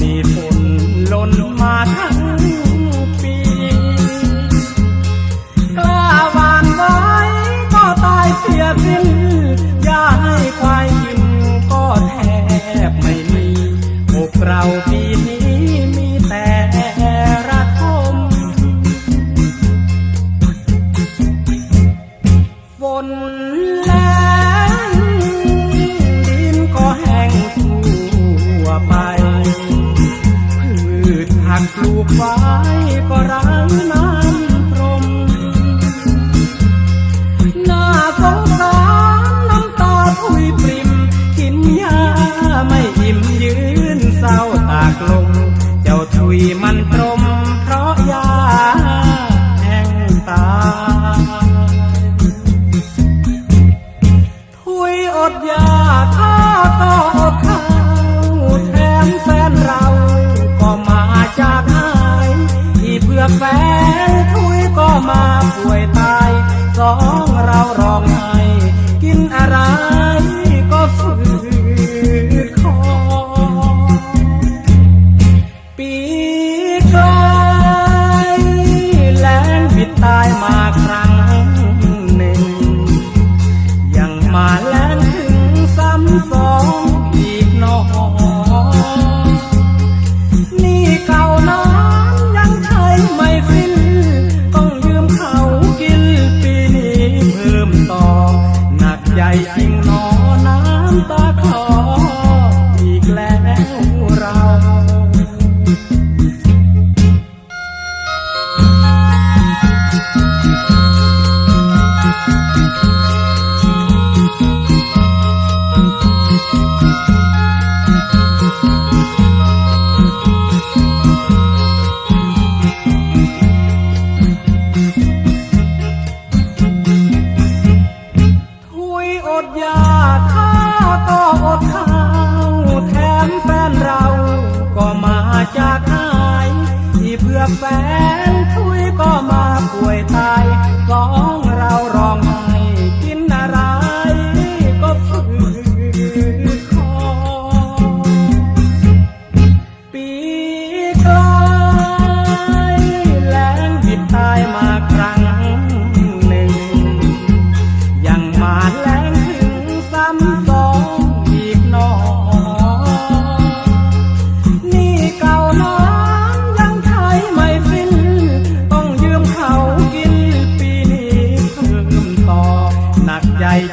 มีฝุ่นล้นมาทั้งปีกล้าวานไว้ก็ตายเสียสิ้นย่าให้ควายกินก็แทบไม่มีพวกเราปีนี้มีแต่ระทมฝน ปลูกฝ้ายก็ร้างน้ำพรม หน้าสงสารน้ำตาพุยปริม กินยาไม่อิ่มยืนเศร้าตากลงเจ้าทุยมันตรม เพราะยาแห่งตา ทุยอดยา งถุยก็มาป่วยตายสองเราร้องไห้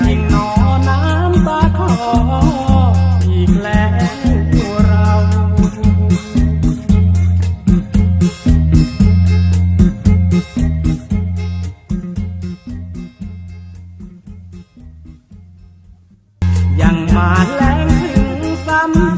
จริงนอน้ำตาคออีกแล้วเรา ยังมาแรงถึงซ้ำ